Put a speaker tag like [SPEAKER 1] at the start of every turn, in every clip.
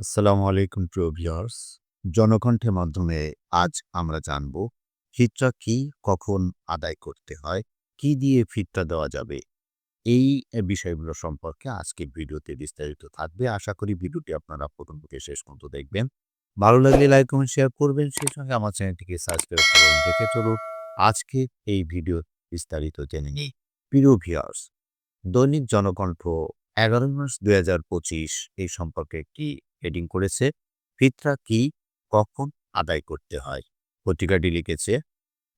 [SPEAKER 1] আসসালামু আলাইকুম, প্রিয় ভিউয়ার্স। জনকণ্ঠের মাধ্যমে আজ আমরা জানব, ফিতরা কি, কখন আদায় করতে হয়, কি দিয়ে ফিতরা দেওয়া যাবে? এই বিষয়গুলো সম্পর্কে আজকে ভিডিওতে বিস্তারিত থাকবে। আশা করি ভিডিওটি আপনারা প্রথম থেকে শেষ পর্যন্ত দেখবেন। ভালো লাগলে লাইক কমেন্ট শেয়ার করবেন। সেই সঙ্গে আমার চ্যানেলটিকে সাবস্ক্রাইব করুন। দেখে চলুন আজকে এই ভিডিও বিস্তারিত জেনে নিই। প্রিয় ভিউয়ার্স, দৈনিক জনকণ্ঠ এগারো মার্চ দুই হাজার পঁচিশ এই সম্পর্কে একটি হেডিং করেছে, ফিতরা কি কখন আদায় করতে হয়? পত্রিকাটি লিখেছে,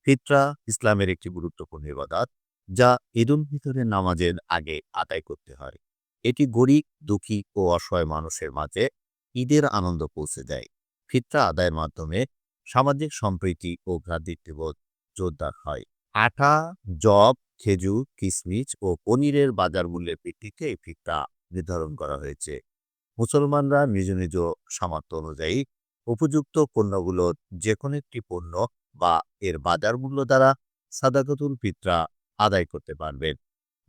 [SPEAKER 1] ফিতরা ইসলামের একটি গুরুত্বপূর্ণ ইবাদত যা ঈদুল ফিতরের নামাজের আগে আদায় করতে হয়। এটি গরিব, দুঃখী ও অসহায় মানুষের মাঝে ঈদের আনন্দ পৌঁছে দেয়। ফিতরা আদায়ের মাধ্যমে সামাজিক সম্প্রীতি ও ভ্রাতৃত্ববোধ জোরদার হয়। আটা জব খেজুর কিশমিশ ও পনিরের বাজার মূল্যের ভিত্তিতে এই ফিতরা নির্ধারণ করা হয়েছে। মুসলমানরা নিজ নিজ সামর্থ্য অনুযায়ী উপযুক্ত পণ্যগুলোর যে কোনো একটি পণ্য বা এর বাজার মূল্য দ্বারা সাদাকতুল ফিতরা আদায় করতে পারবেন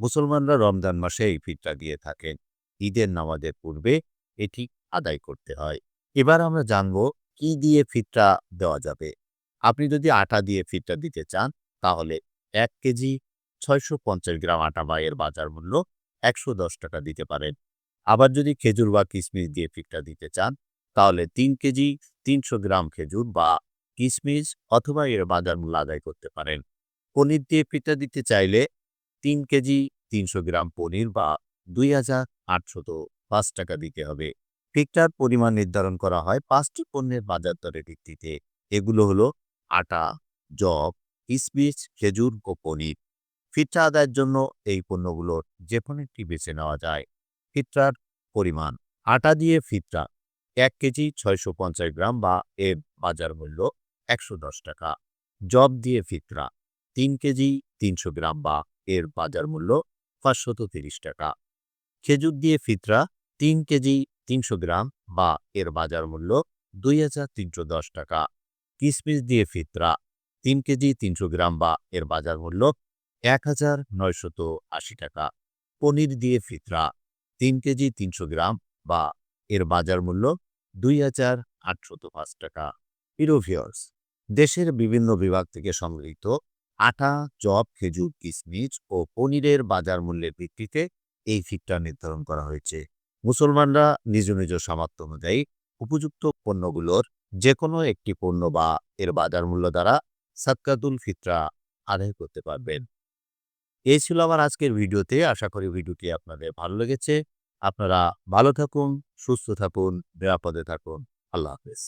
[SPEAKER 1] মুসলমানরা রমজান মাসে এই ফিতরা দিয়ে থাকেন। ঈদের নামাজের পূর্বে এটি আদায় করতে হয়। এবার আমরা জানব কি দিয়ে ফিতরা দেওয়া যাবে। আপনি যদি আটা দিয়ে ফিতরা দিতে চান, তাহলে এক কেজি ছয়শো পঞ্চাশ গ্রাম আটা বা এর বাজার মূল্য একশো দশ টাকা দিতে পারেন। আবার যদি খেজুর বা কিশমিশ দিয়ে ফিকটা দিতে চান, তাহলে তিন কেজি তিনশো গ্রাম খেজুর বা কিশমিশ অথবা এর বাজার মূল্য আদায় করতে পারেন। পনির দিয়ে পিঠা দিতে চাইলে তিন কেজি তিনশো গ্রাম পনির বা দুই হাজার আটশত পাঁচ টাকা দিতে হবে। ফিকটার পরিমাণ নির্ধারণ করা হয় পাঁচটি পণ্যের বাজার দরের ভিত্তিতে। এগুলো হলো আটা জব কিশমিশ খেজুর ও পনির। ফিটটা আদায়ের জন্য এই পণ্যগুলোর যে কোনো একটি বেছে নেওয়া যায়। ফিতরার পরিমাণ। আটা দিয়ে ফিতরা এক কেজি ছয়শো পঞ্চাশ গ্রাম বা এর বাজার মূল্য একশো দশ টাকা। জব দিয়ে ফিতরা তিন কেজি তিনশো গ্রাম বা এর বাজার মূল্য পাঁচশত তিরিশ টাকা। খেজুর দিয়ে ফিতরা তিন কেজি তিনশো গ্রাম বা এর বাজার মূল্য দুই হাজার তিনশো দশ টাকা। কিসমিস দিয়ে ফিতরা তিন কেজি তিনশো গ্রাম বা এর বাজার মূল্য এক হাজার নয়শত আশি টাকা। পনির দিয়ে ফিতরা তিন কেজি তিনশো গ্রাম বা এর বাজার মূল্য দুই হাজার আটশত পাঁচ টাকা। ইরোভিয়র্স দেশের বিভিন্ন বিভাগ থেকে সংগৃহীত আটা, চপ, খেজুর, কিশমিশ ও পনিরের বাজার মূল্যের ভিত্তিতে এই ফিকটা নির্ধারণ করা হয়েছে। মুসলমানরা নিজ নিজ সামর্থ্য অনুযায়ী উপযুক্ত পণ্যগুলোর যে কোনো একটি পণ্য বা এর বাজার মূল্য দ্বারা সাতকাতুল ফিতরা আদায় করতে পারবেন। এই ছিল আমার আজকের ভিডিওতে। আশা করি ভিডিওটি আপনাদের ভালো লেগেছে। আপনারা ভালো থাকুন, সুস্থ থাকুন, নিরাপদে থাকুন। আল্লাহ হাফেজ।